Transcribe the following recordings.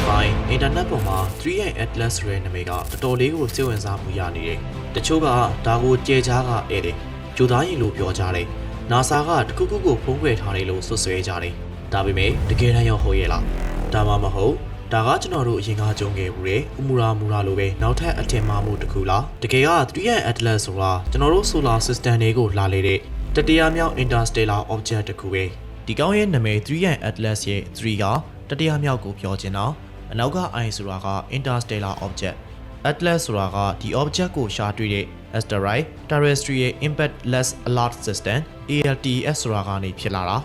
ရက်ပိုင်းအင်တာနက်ပေါ်မှာ 3i Atlas ဆိုတဲ့နာမည်ကတော်တော်လေးကိုစိတ်ဝင်စားမှုရနေတယ်။တချို့ကဒါကိုကြဲချားကဧည့်တယ်။ကြိုသားရင်လို့ပြောကြတယ်။ NASA ကတခုခုကိုဖုံးကွယ်ထားတယ်လို့ဆွဆွဲကြတယ်။ဒါပေမဲ့တကယ်တမ်းရောဟုတ်ရဲ့လား။ဒါမှမဟုတ်ဒါကကျွန်တော်တို့အရင်ကကြုံခဲ့ဘူးတဲ့ဥမူရာမူရာလိုပဲနောက်ထပ်အထင်မှားမှုတစ်ခုလားတကယ်က 3i Atlas ဆိုတာကျွန်တော်တို့ solar system တွေကိုလာလေတဲ့တတိယမြောက် interstellar object တစ်ခုပဲဒီကောင်းရဲ့နာမည် 3i Atlas ရဲ့3ကတတိယမြောက်ကိုပြောချင်တာ အနောက်က i ဆိုတာက interstellar object Atlas ဆိုတာကဒီ object ကိုရှာတွေ့တဲ့ asteroid terrestrial impactless alert system ALTS ဆိုတာကနေဖြစ်လာတာ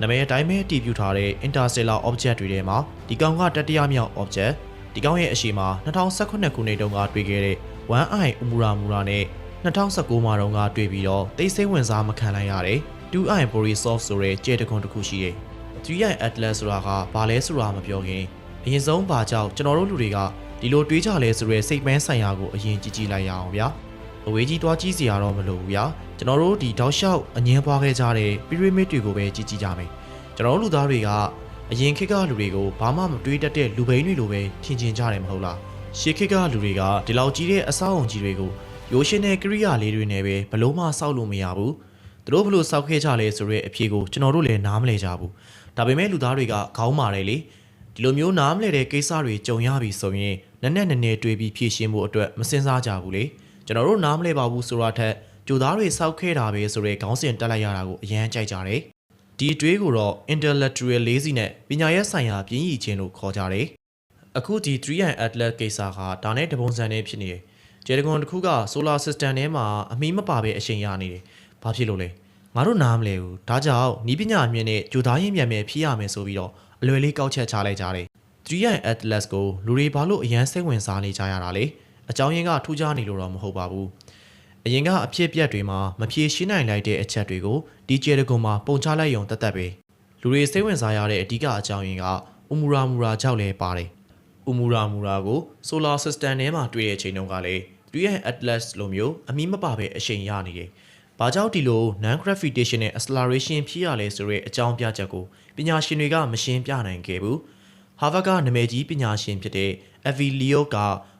နာမည်အတိုင်းပဲတည်ပြုထားတဲ့ interstellar object တွေထဲမှာဒီကောင်ကတတိယမြောက် object ဒီကောင်ရဲ့အရှိမှာ2018ခုနှစ်တုန်းကတွေ့ခဲ့တဲ့ 1i Oumuamua နဲ့2019မှာတုန်းကတွေ့ပြီးတော့သိစိတ်ဝင်စားမခံလိုက်ရတဲ့ 2i Borisov ဆိုတဲ့ကြဲတခွန်တစ်ခုရှိတယ် 3i Atlas ဆိုတာကဘာလဲဆိုတာမပြောခင် အရင်ဆုံးဘာကြောင့်ကျွန်တော်တို့လူတွေကဒီလိုတွေးကြလဲဆိုရဲစိတ်ပန်းဆိုင်ရာကိုအရင်ကြည့်ကြည့်လိုက်ရအောင်ဗျာအဝေးကြီးသွားကြည့်စရာတော့မလိုဘူးဗျာကျွန်တော်တို့ဒီတောက်လျှောက်အငင်းပွားခဲ့ကြတဲ့ pyramid တွေကိုပဲကြည့်ကြည့်ကြမယ်ကျွန်တော်တို့လူသားတွေကအရင်ခေတ်ကလူတွေကိုဘာမှမတွေးတတ်တဲ့လူဘိန်းတွေလိုပဲထင်ကျင်ကြတယ်မဟုတ်လားရှေးခေတ်ကလူတွေကဒီလောက်ကြီးတဲ့အဆောက်အုံကြီးတွေကိုရိုးရှင်းတဲ့ကိရိယာလေးတွေနဲ့ပဲဘလို့မှစောက်လို့မရဘူးသူတို့ဘလို့စောက်ခဲ့ကြလဲဆိုရဲအဖြေကိုကျွန်တော်တို့လည်းနားမလည်ကြဘူးဒါပေမဲ့လူသားတွေကခေါင်းမာတယ်လေ ဒီလိုမျိုးနားမလည်တဲ့ကိစ္စတွေကြုံရပြီဆိုရင်နက်နက်နည်းနည်းတွေးပြီးဖြေရှင်းဖို့အတွက်မစင်စားကြဘူးလေကျွန်တော်တို့နားမလည်ပါဘူးဆိုတာထက်ကြိုသားတွေစောက်ခဲ့တာပဲဆိုရဲခေါင်းစဉ်တက်လိုက်ရတာကိုအရန်ကြိုက်ကြတယ်ဒီအတွေးကိုတော့ intellectual lazy နဲ့ပညာရေးဆိုင်ရာပြင်းရည်ခြင်းလို့ခေါ်ကြတယ်အခုဒီ 3i atlas ကိစ္စကဒါနဲ့တပုံစံနဲ့ဖြစ်နေတယ်ဂျေဒဂွန်တစ်ခုက solar system ထဲမှာအမီးမပါပဲအရှိန်ရနေတယ်ဘာဖြစ်လို့လဲငါတို့နားမလဲဘူးဒါကြောင့်နီးပညာအမြင့်နဲ့ကြိုသားရင်းမြန်မြန်ဖြစ်ရမယ်ဆိုပြီးတော့ အလွယ်လေးကောက်ချက်ချလိုက်ကြတယ် 3i atlas ကိုလူတွေဘာလို့အရန်စိတ်ဝင်စားနေကြရတာလဲအကြောင်းရင်းကထူးခြားနေလို့တော့မဟုတ်ပါဘူးအရင်ကအဖြစ်အပျက်တွေမှာမဖြေရှင်းနိုင်လိုက်တဲ့အချက်တွေကိုဒီဂျေဒဂွန်မှာပုံချလိုက်ရုံတသက်ပဲလူတွေစိတ်ဝင်စားရတဲ့အဓိကအကြောင်းရင်းကဥမူရာမူရာကြောင့်လည်းပါတယ်ဥမူရာမူရာကို solar system ထဲမှာတွေ့တဲ့အချိန်တုန်းကလည်း 3i atlas လိုမျိုးအမီးမပါပဲအရှိန်ရနေတယ်။ဘာကြောင့်ဒီလို non gravitational acceleration ဖြစ်ရလဲဆိုတဲ့အကြောင်းပြချက်ကို ပညာရှင်တွေက မရှင်းပြနိုင်ခဲ့ဘူး။ Harvard ကနာမည်ကြီးပညာရှင်ဖြစ်တဲ့ Avi Liot က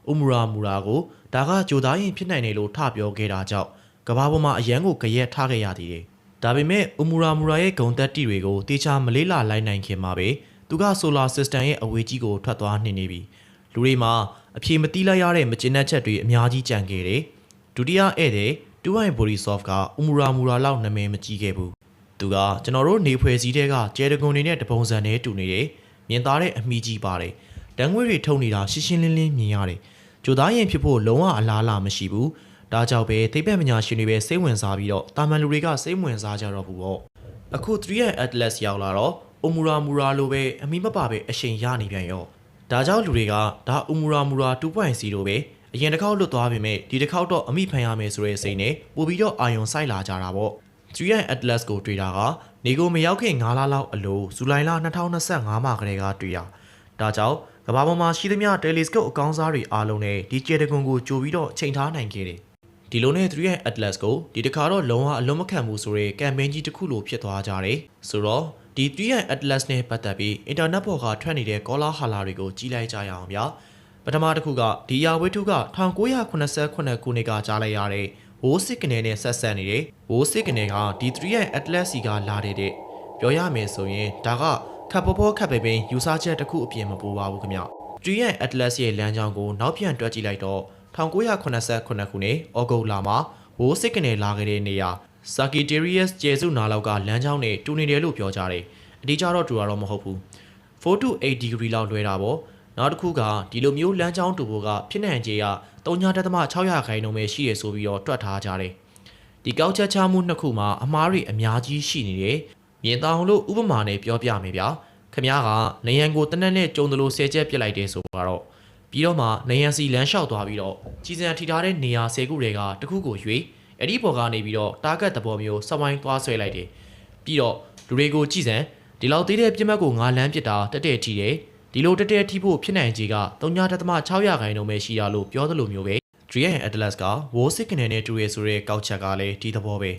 Oumuamua ကိုဒါကကြိုသားရင်ဖြစ်နိုင်တယ်လို့ထပြောခဲ့တာကြောင့်ကမ္ဘာပေါ်မှာအရန်ကိုကြရက်ထားခဲ့ရသေးတယ်။ဒါပေမဲ့ Oumuamua ရဲ့ဂုံတက်တီတွေကိုတေချာမလေးလာလိုက်နိုင်ခင်မှာပဲသူက solar system ရဲ့အဝေးကြီးကိုထွက်သွားနှင်နေပြီ။လူတွေမှာအပြေမတီးလိုက်ရတဲ့မကျဉ်တဲ့ချက်တွေအများကြီးကြံခဲ့တယ်။ဒုတိယဧည့်သည်တူဝိုင်ဘိုရီဆော့ဖ်က Oumuamua လောက်နာမည်မကြီးခဲ့ဘူး။ သူကကျွန်တော်တို့နေဖွဲ့စည်းတဲ့ကကျဲတကွန်တွေနဲ့တပုံစံနဲ့တူနေတယ်။မြင်သားတဲ့အမိကြီးပါတယ်။တန်းငွေတွေထုံနေတာရှင်းရှင်းလင်းလင်းမြင်ရတယ်။ကြိုသားရင်ဖြစ်ဖို့လုံးဝအလားအလာမရှိဘူး။ဒါကြောင့်ပဲသိပ္ပံပညာရှင်တွေပဲစိတ်ဝင်စားပြီးတော့တာမန်လူတွေကစိတ်ဝင်စားကြတော့ဘူးပေါ့။အခု 3i Atlas ရောက်လာတော့ Oumuamua လိုပဲအမိမပါပဲအချိန်ရနေပြန်ရော။ဒါကြောင့်လူတွေကဒါ Oumuamua 2.0ပဲအရင်တစ်ခေါက်လွတ်သွားပေမဲ့ဒီတစ်ခေါက်တော့အမိဖန်ရမယ်ဆိုတဲ့စိတ်နဲ့ပို့ပြီးတော့အာယုံစိုက်လာကြတာပေါ့။ 3i Atlas ကိုတွေ့တာကနေကိုမရောက်ခင်9လလောက်အလိုဇူလိုင်လ2025မှာကလေးကတွေ့ရ။ဒါကြောင့်ကမ္ဘာပေါ်မှာရှိသမျှ telescope အကောင်းစားတွေအားလုံးနဲ့ဒီကျေတကွန်ကိုကြိုပြီးတော့ချိန်ထားနိုင်ခဲ့တယ်။ဒီလိုနဲ့ 3i Atlas ကိုဒီတစ်ခါတော့လုံးဝအလုံးမခံဘူးဆိုတဲ့ campaign ကြီးတစ်ခုလိုဖြစ်သွားကြတယ်။ဆိုတော့ဒီ 3i Atlas နဲ့ပတ်သက်ပြီး internet ပေါ်ကထွက်နေတဲ့ကောလာဟာလာတွေကိုကြီးလိုက်ကြရအောင်ဗျာ။ပထမတစ်ခုကဒီယာဝိထုက1989ခုနှစ်ကကြားလိုက်ရတဲ့ ဝိုးစစ်ကနေနဲ့ဆက်ဆက်နေတဲ့ဝိုးစစ်ကနေကဒီ 3i Atlas စီကလာတဲ့တဲ့ပြောရမယ်ဆိုရင်ဒါကခပ်ပေါ်ပေါ်ခပ်ပိပိယူဆချက်တစ်ခုအပြင်မပူပါဘူးခင်ဗျ။ 3i Atlas ရဲ့လမ်းကြောင်းကိုနောက်ပြန်တွက်ကြည့်လိုက်တော့1989ခုနှစ်ဩဂုတ်လမှာဝိုးစစ်ကနေလာခဲ့တဲ့နေရာ Sagittarius ကျေစုနာလောက်ကလမ်းကြောင်းနဲ့တူနေတယ်လို့ပြောကြတယ်။အတိအကျတော့တူတာတော့မဟုတ်ဘူး။4 to 8 degree လောက်လွဲတာပေါ့။ နောက်တစ်ခုကဒီလိုမျိုးလမ်းကြောင်းတူဖို့ကဖြစ်နိုင်ခြေက3.6ခိုင်နှုန်းပဲရှိရဆိုပြီးတော့တွက်ထားကြတယ်။ဒီကောက်ချက်ချမှုနှစ်ခုမှာအမားတွေအများကြီးရှိနေတယ်။မြင်တောင်လို့ဥပမာနဲ့ပြောပြမယ်ဗျာ။ခမ ्या ကနေရန်ကိုတနက်နဲ့ကြုံတယ်လို့ဆဲချက်ပြစ်လိုက်တယ်ဆိုတော့ပြီးတော့မှနေရန်စီလမ်းလျှောက်သွားပြီးတော့ကြီးစံထိထားတဲ့နေရာ၁၀ခုတွေကတစ်ခုကိုရွေးအဲ့ဒီပေါ်ကနေပြီးတော့တာဂက်သဘောမျိုးစဝိုင်းသွားဆွဲလိုက်တယ်ပြီးတော့လူတွေကိုကြည်စံဒီလောက်သေးတဲ့ပြစ်မှတ်ကိုငါလမ်းပစ်တာတက်တဲ့ထိတယ် ဒီလိုတက်တဲ့ထိဖို့ဖြစ်နိုင်ခြေက3.6ရာခိုင်နှုန်းပဲရှိရလို့ပြောသလိုမျိုးပဲ Drian Atlas က Wall Signal နဲ့တူရဆိုတဲ့ကောက်ချက်ကလည်းဒီသဘောပဲ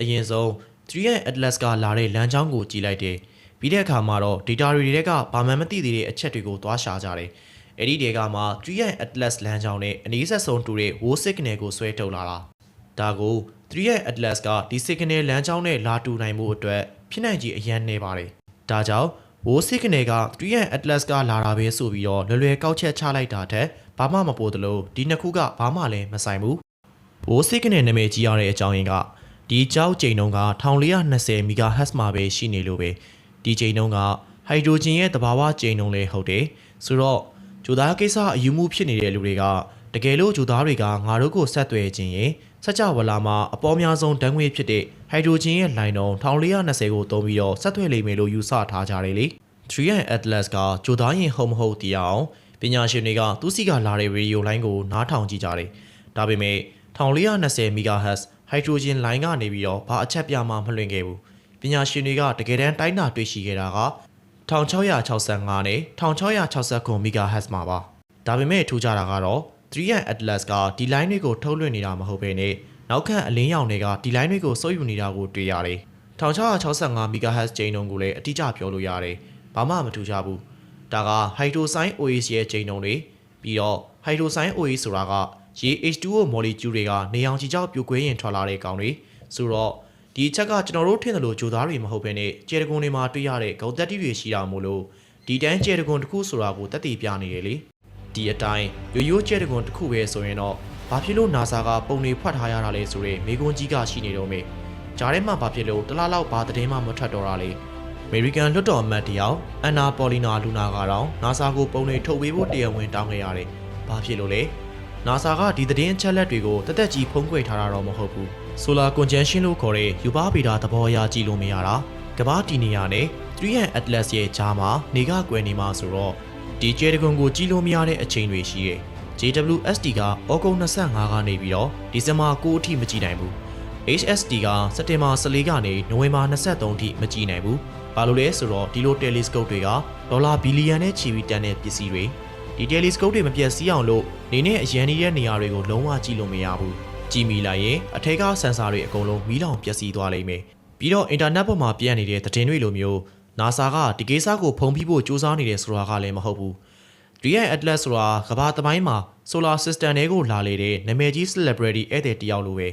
အရင်ဆုံး Drian Atlas ကလာတဲ့လမ်းကြောင်းကိုကြည့်လိုက်တယ်ပြီးတဲ့အခါမှာတော့ data တွေတွေကဘာမှမသိသေးတဲ့အချက်တွေကိုသွားရှာကြတယ်အဲ့ဒီဒေကမှာ3 Atlas လမ်းကြောင်းနဲ့အနည်းဆက်ဆုံးတူတဲ့ Wo Signal ကိုဆွဲထုတ်လာတာဒါကို3 Atlas ကဒီ Signal လမ်းကြောင်းနဲ့လာတူနိုင်မှုအတွက်ဖြစ်နိုင်ကြီးအရန်နေပါတယ်ဒါကြောင့် Wo Signal က3 Atlas ကလာတာပဲဆိုပြီးတော့လွယ်လွယ်ကောက်ချက်ချလိုက်တာတဲ့ဘာမှမပို့သလိုဒီနှစ်ခုကဘာမှလည်းမဆိုင်ဘူးဘိုးစိတ်ကနေနာမည်ကြီးရတဲ့အကြောင်းရင်းကဒီကြောက်ကျိန်တုံးက1420 MHz မှာပဲရှိနေလို့ပဲဒီကျိန်တုံးကဟိုက်ဒရိုဂျင်ရဲ့တဘာဝကျိန်တုံးလေးဟုတ်တယ်ဆိုတော့ဂျိုသားကိစ္စအယူမှုဖြစ်နေတဲ့လူတွေကတကယ်လို့ဂျိုသားတွေကငါတို့ကိုဆက်သွယ်ခြင်းရင်စကြဝဠာမှာအပေါ်များဆုံးဓာတ်ငွေဖြစ်တဲ့ ဟိုက်ဒရိုဂျင်ရဲ့လိုင်တုံး1420ကိုသုံးပြီးတော့ဆက်သွယ်လိမ့်မယ်လို့ယူဆထားကြတယ်လေ3 Atlas ကဂျိုသားရင်ဟုတ်မဟုတ်သိရအောင်ပညာရှင်တွေကသူစီကလာတဲ့ရေဒီယိုလိုင်းကိုနားထောင်ကြည့်ကြတယ်ဒါပေမဲ့1420 MHz ဟိုက်ဒရိုဂျင်လိုင်းကနေပြီးတော့ဘာအချက်ပြမှမလွှင့်ခဲ့ဘူးပညာရှင်တွေကတကယ်တမ်းတိုင်းတာတွေ့ရှိခဲ့တာက1665နဲ့1669 MHz မှာပါဒါပေမဲ့ထူးခြားတာကတော့3 Atlas ကဒီ line တွေကိုထုတ်လွှင့်နေတာမဟုတ်ဘဲနဲ့ နောက်ခန့်အလင်းရောင်တွေကဒီ line တွေကိုစိုးယူနေတာကိုတွေ့ရတယ်1665 MHz ချိန်နှုန်းကိုလည်းအတိအကျပြောလို့ရတယ်ဘာမှမထူးခြားဘူးဒါက Hydrosign OS ရဲ့ချိန်နှုန်းတွေပြီးတော့ Hydrosign OS ဆိုတာကရေ H2O molecule တွေကနေအောင်ခြေချောက်ပြိုကွဲရင်ထွက်လာတဲ့ကောင်တွေဆိုတော့ဒီအချက်ကကျွန်တော်တို့ထင်တယ်လို့ကြိုသားတွေမဟုတ်ဘဲနဲ့ကျေတကွန်တွေမှာတွေ့ရတဲ့ဂုံတက်တီတွေရှိတာမို့လို့ဒီတန်းကျေတကွန်တစ်ခုဆိုတာကိုတက်တည်ပြနေတယ်လေဒီအတိုင်းရိုးရိုးကျေတကွန်တစ်ခုပဲဆိုရင်တော့ ဘာဖြစ်လို့ NASA ကပုံတွေဖွက်ထားရတာလဲဆိုတော့မေကွန်ကြီးကရှိနေတော့မေဂျားထဲမှာဘာဖြစ်လို့တလားလောက်ဘာသတင်းမှမထွက်တော့တာလေအမေရိကန်လွှတ်တော်အမတ်တယောက်အန်နာပေါ်လီနာလူနာကတော့ NASA ကိုပုံတွေထုတ်ပေးဖို့တရားဝင်တောင်းခဲ့ရတယ်။ဘာဖြစ်လို့လဲ။ NASA ကဒီသတင်းအချက်လက်တွေကိုတက်တက်ကြီးဖုံးကွယ်ထားတာတော့မဟုတ်ဘူး။ Solar Conjunction လို့ခေါ်တဲ့ယူပါဗီတာသဘောအရကြည့်လို့မရတာ။ကမ္ဘာတီနီယာနဲ့3 Atlas ရဲ့ဂျားမှာနေကကွယ်နေမှာဆိုတော့ဒီကျဲတကွန်ကိုကြည့်လို့မရတဲ့အချိန်တွေရှိတယ်။ JWST ကဩဂုတ်25ကနေပြီးတော့ဒီဇင်ဘာ9အထိမကြည့်နိုင်ဘူး။ HST ကစက်တင်ဘာ14ကနေနိုဝင်ဘာ23အထိမကြည့်နိုင်ဘူး။ဘာလို့လဲဆိုတော့ဒီလို telescope တွေကဒေါ်လာဘီလီယံနဲ့ချီပြီးတန်တဲ့ပစ္စည်းတွေဒီ telescope တွေမပြတ်စည်းအောင်လို့နေနဲ့အရန်နေတဲ့နေရာတွေကိုလုံးဝကြည့်လို့မရဘူး။ကြည့်မိလိုက်ရင်အထက်ကဆန်ဆာတွေအကုန်လုံးမီးလောင်ပျက်စီးသွားလိမ့်မယ်။ပြီးတော့အင်တာနက်ပေါ်မှာပြန့်နေတဲ့သတင်းတွေလိုမျိုး NASA ကဒီကိစ္စကိုဖုံးဖိဖို့စူးစမ်းနေတယ်ဆိုတာကလည်းမဟုတ်ဘူး။ DI Atlas ဆိုတာကမ္ဘာသမိုင်းမှာ Solar System တွေကိုလာလေတဲ့နာမည်ကြီး celebrity ဧည့်သည်တယောက်လိုပဲ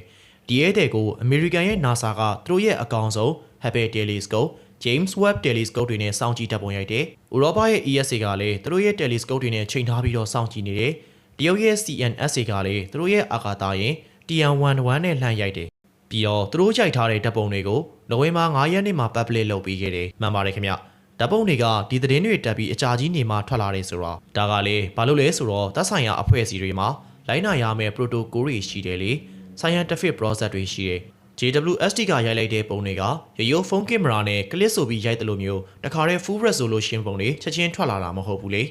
ဒီဧည့်သည်ကို American ရဲ့ NASA ကသူတို့ရဲ့အကောင်ဆုံး Hubble Telescope James Webb Telescope တွေနဲ့စောင့်ကြည့်တပ်ပုံရိုက်တယ်။ဥရောပရဲ့ ESA ကလည်းသူတို့ရဲ့ Telescope တွေနဲ့ချိန်ထားပြီးတော့စောင့်ကြည့်နေတယ်။တရုတ်ရဲ့ CNSA ကလည်းသူတို့ရဲ့အာကာသယာဉ် TN11 နဲ့လှမ်းရိုက်တယ်။ပြီးတော့သူတို့ရိုက်ထားတဲ့ဓာတ်ပုံတွေကိုနိုဝင်ဘာ9ရက်နေ့မှာ public လုပ်ပေးခဲ့တယ်။မှန်ပါတယ်ခင်ဗျ။ ဓာတ်ပုံတွေကဒီသတင်းတွေတက်ပြီးအကြာကြီးနေမှထွက်လာတယ်ဆိုတော့ဒါကလေဘာလို့လဲဆိုတော့သက်ဆိုင်ရာအဖွဲ့အစည်းတွေမှာလိုင်းနာရမယ့် protocol တွေရှိတယ်လေ scientific process တွေရှိတယ် JWST ကရိုက်လိုက်တဲ့ပုံတွေကရိုးရိုးဖုန်းကင်မရာနဲ့ကလစ်ဆိုပြီးရိုက်တယ်လို့မျိုးတခါတည်း full resolution ပုံတွေချက်ချင်းထွက်လာတာမဟုတ်ဘူးလေ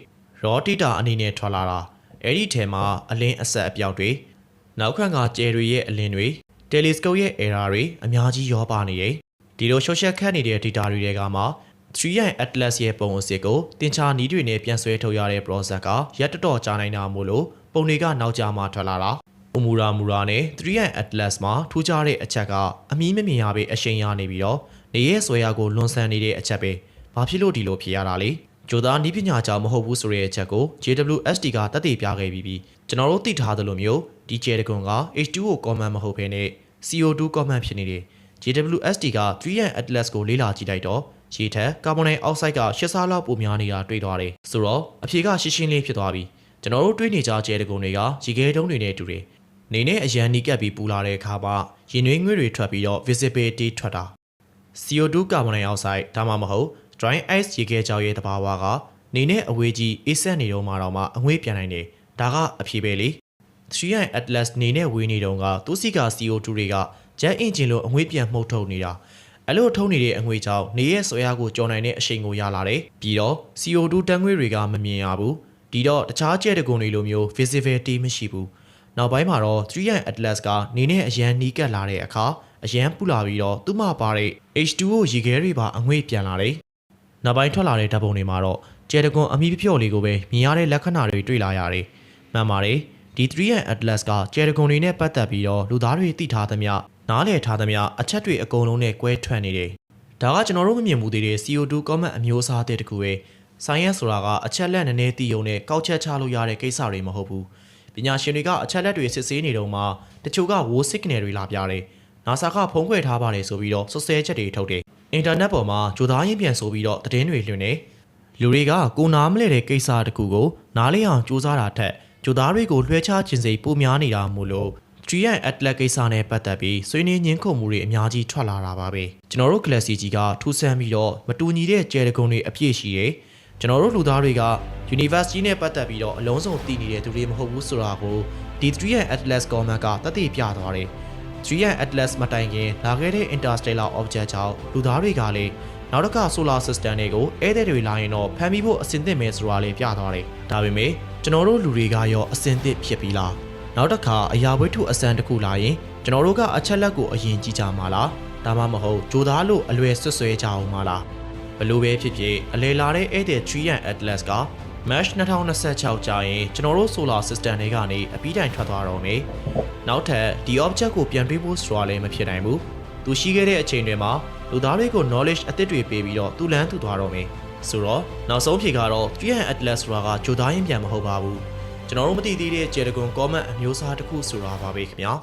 raw data အနေနဲ့ထွက်လာတာအဲ့ဒီထဲမှာအလင်းအဆက်အပြောက်တွေနောက်ခန့်ကကျယ်တွေရဲ့အလင်းတွေ telescope ရဲ့ error တွေအများကြီးရောပါနေတယ်ဒီလို social ခတ်နေတဲ့ data တွေတွေကမှ 3i Atlas ရဲ့ပုံအစစ်ကိုတင်ချာနီးတွေနဲ့ပြန်ဆွဲထုတ်ရတဲ့ process ကရက်တော်တော်ကြာနိုင်တာမို့လို့ပုံတွေကနောက်ကျမှထွက်လာတာအမူရာမူရာနဲ့ 3i Atlas မှာထူးခြားတဲ့အချက်ကအမီးမမြင်ရပဲအရှိန်ရနေပြီးတော့နေရဲ့ဆွဲရကိုလွန်ဆန်နေတဲ့အချက်ပဲဘာဖြစ်လို့ဒီလိုဖြစ်ရတာလဲဂျိုသားနီးပညာကြောင့်မဟုတ်ဘူးဆိုတဲ့အချက်ကို JWST ကတက်တည်ပြခဲ့ပြီးပြီးကျွန်တော်တို့သိထားသလိုမျိုးဒီကျဲတကွန်က H2O common မဟုတ်ဘဲနဲ့ CO2 common ဖြစ်နေတယ် JWST က 3i Atlas ကိုလေ့လာကြည့်လိုက်တော့ ရေထက်ကာဗွန်ဒိုင်အောက်ဆိုက်က၈ဆလောက်ပိုများနေတာတွေ့သွားတယ်ဆိုတော့အဖြေကရှင်းရှင်းလေးဖြစ်သွားပြီကျွန်တော်တို့တွေးနေကြကျဲတကွန်တွေကရေခဲတုံးတွေနဲ့တူတယ်နေနဲ့အရန်နီးကပ်ပြီးပူလာတဲ့အခါမှာရင်နွေးငွေ့တွေထွက်ပြီးတော့ visibility ထွက်တာ CO2 ကာဗွန်ဒိုင်အောက်ဆိုက်ဒါမှမဟုတ် dry ice ရေခဲကြောင်ရဲ့တဘာဝကနေနဲ့အဝေးကြီးအေးဆက်နေတော့မှတော့မှအငွေ့ပြန်နိုင်တယ်ဒါကအဖြေပဲလေ 3i Atlas နေနဲ့ဝေးနေတော့ကသူစီက CO2 တွေက jet engine လို့အငွေ့ပြန်မှုတ်ထုတ်နေတာ အဲ့လိုထုံးနေတဲ့အငွေ့ကြောင့်နေရဲ့ဆွဲအားကိုကြော်နိုင်တဲ့အရှိန်ကိုရလာတယ်ပြီးတော့ CO2 တန်းငွေ့တွေကမမြင်ရဘူးဒီတော့တခြားကျဲတကွန်တွေလိုမျိုး visibility မရှိဘူးနောက်ပိုင်းမှာတော့ 3i Atlas ကနေနဲ့အရန်နီးကပ်လာတဲ့အခါအရန်ပူလာပြီးတော့သူ့မှာပါတဲ့ H2O ရေခဲတွေပါအငွေ့ပြန်လာတယ်နောက်ပိုင်းထွက်လာတဲ့ဓာတ်ပုံတွေမှာတော့ကျဲတကွန်အမီဖြော့လေးကိုပဲမြင်ရတဲ့လက္ခဏာတွေတွေ့လာရတယ်မှန်ပါတယ်ဒီ 3i Atlas ကကျဲတကွန်တွေနဲ့ပတ်သက်ပြီးတော့လူသားတွေသိထားသမျှ နားလည်ထားသမျှအချက်တွေအကုန်လုံးနဲ့ကွဲထွက်နေတယ်ဒါကကျွန်တော်တို့မမြင်မှုသေးတဲ့ CO2 comment အမျိုးအစားအသစ်တစ်ခုပဲ science ဆိုတာကအချက်လက်နည်းနည်းသိုံနဲ့ကောက်ချက်ချလို့ရတဲ့ကိစ္စတွေမဟုတ်ဘူးပညာရှင်တွေကအချက်လက်တွေစစ်ဆေးနေတော့မှတချို့က war signal တွေလာပြတယ် NASA ကဖုံးကွယ်ထားပါတယ်ဆိုပြီးတော့စွပ်စွဲချက်တွေထုတ်တယ်အင်တာနက်ပေါ်မှာကြိုသားရင်းပြန်ဆိုပြီးတော့သတင်းတွေလွှင့်နေလူတွေကကိုနားမလဲတဲ့ကိစ္စတစ်ခုကိုနားလည်အောင်စူးစမ်းတာထက်ကြိုသားတွေကိုလွှဲချခြင်းစိတ်ပိုများနေတာမို့လို့ 3 Atlas ကိစ္စနဲ့ပတ်သက်ပြီးဆွေးနွေးညှင်းခုန်မှုတွေအများကြီးထွက်လာတာပါပဲကျွန်တော်တို့ Galaxy ကြီးကထူးဆန်းပြီးတော့မတူညီတဲ့ကြဲတကုံတွေအပြည့်ရှိတယ်ကျွန်တော်တို့လူသားတွေက Universe ကြီးနဲ့ပတ်သက်ပြီးတော့အလုံးစုံသိနေတဲ့သူတွေမဟုတ်ဘူးဆိုတာကိုဒီ3 Atlas comment ကသက်သေပြသွားတယ်3 Atlas မတိုင်ခင်လာခဲ့တဲ့ interstellar object ကြောင့်လူသားတွေကလည်းနောက်တစ်ခါ solar system တွေကိုဧည့်သည်တွေလာရင်တော့ဖမ်းမိဖို့အဆင်သင့်မယ်ဆိုတာလေးပြသွားတယ်။ဒါပေမဲ့ကျွန်တော်တို့လူတွေကရောအဆင်သင့်ဖြစ်ပြီလား။ နောက်တစ်ခါအရာဝတ္ထုအစံတစ်ခုလာရင်ကျွန်တော်တို့ကအချက်လက်ကိုအရင်ကြည့်ကြမှာလား။ဒါမှမဟုတ်ဂျိုသားလို့အလွယ်ဆွဆွဲကြအောင်မလား။ဘလို့ပဲဖြစ်ဖြစ်အလဲလာတဲ့ဧည့်သည်3 Atlas က March 2026ကြာရင်ကျွန်တော်တို့ solar system တွေကနေအပြီးတိုင်ထွက်သွားတော့မယ်။နောက်ထပ်ဒီ object ကိုပြန်တွေးဖို့ဆိုတာလည်းမဖြစ်နိုင်ဘူး။သူရှိခဲ့တဲ့အချိန်တွေမှာလူသားတွေကို knowledge အသစ်တွေပေးပြီးတော့သူလန်းသူသွားတော့မယ်။ဆိုတော့နောက်ဆုံးဖြေကတော့ 3 Atlas ဆိုတာကကြိုသားရင်ပြန်မဟုတ်ပါဘူး။ ကျွန်တော်တို့မသိသေးတဲ့ Jericho comment အမျိုးအစားတစ်ခုဆိုတာပါပဲခင်ဗျာ။